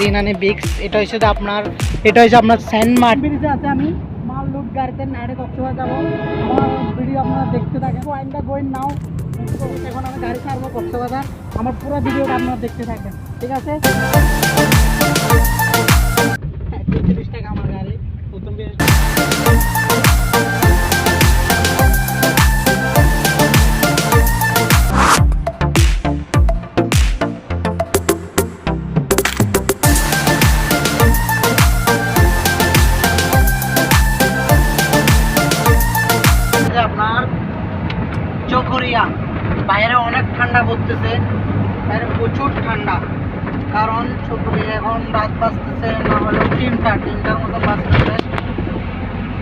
দিনানি বিক্স এটা হচ্ছে আপনার, এটা হচ্ছে আপনার সেন্ট মার্টিন আছে আমি, মাল লুট গাড়িতে নাইটে কক্সবাজার যাব। আমার ভিডিও আপনারা দেখতে থাকেন। ওয়াইনটা গোয়েন নাও এখন আমি গাড়ি ছাড়বো কক্সবাজার। আমার পুরো ভিডিওটা আপনারা দেখতে থাকবেন ঠিক আছে? চকরিয়া বাইরে অনেক ঠান্ডা পড়তেছে, বাইরে প্রচুর ঠান্ডা। কারণ এখন রাত বাজতেছে, না হলে তিনটা, তিনটার মতো বাজতেছে।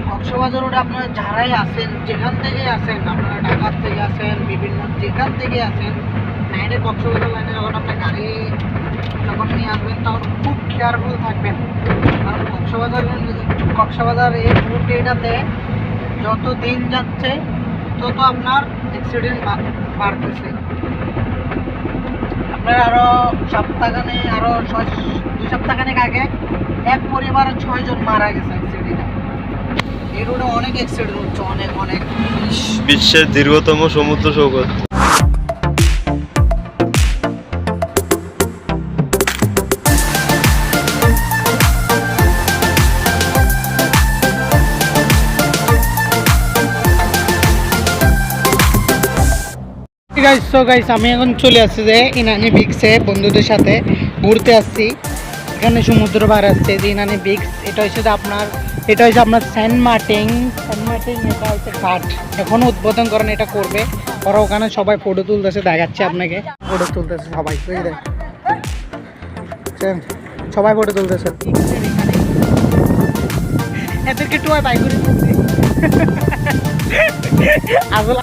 কক্সবাজার রোডে আপনারা যারাই আসেন যেখান থেকে আসেন আপনারা ঢাকার থেকে আসেন বিভিন্ন যেখান থেকে আসেন নাইটে কক্সবাজার লাইনে যখন আপনার গাড়ি যখন নিয়ে আসবেন, তখন খুব কেয়ারফুল থাকবেন। কারণ কক্সবাজার কক্সবাজার এই রুট এটাতে যত দিন যাচ্ছে তত আপনার অ্যাক্সিডেন্ট বাড়তেছে। আপনার আরও সপ্তাহখানে আরও ছয়, দুই সপ্তাহখানেক আগে এক পরিবারের ছয়জন মারা গেছে অ্যাক্সিডেন্টে এই রোডে অনেক অ্যাক্সিডেন্ট হচ্ছে, অনেক অনেক। বিশ্বের দীর্ঘতম সমুদ্র সৈকত গাইস সো গাইস আমি এখন চলে আসছি যে ইনানি বিক্সে বন্ধুদের সাথে ঘুরতে আসছি। এখানে সমুদ্র পার আসছে যে ইনানি বিক্স এটা হচ্ছে যে আপনার, এটা হচ্ছে আপনার সেন্ট মার্টিন সেন্ট মার্টিন এটা হচ্ছে ঘাট। এখনও উদ্বোধন করেন, এটা করবে। ওরা ওখানে সবাই ফটো তুলতেছে, দেখাচ্ছে আপনাকে। ফটো তুলতেছে সবাই বুঝলি দেখছেন? সবাই ফটো তুলতেছে। এদেরকে টুয়াই বাই করে আসলে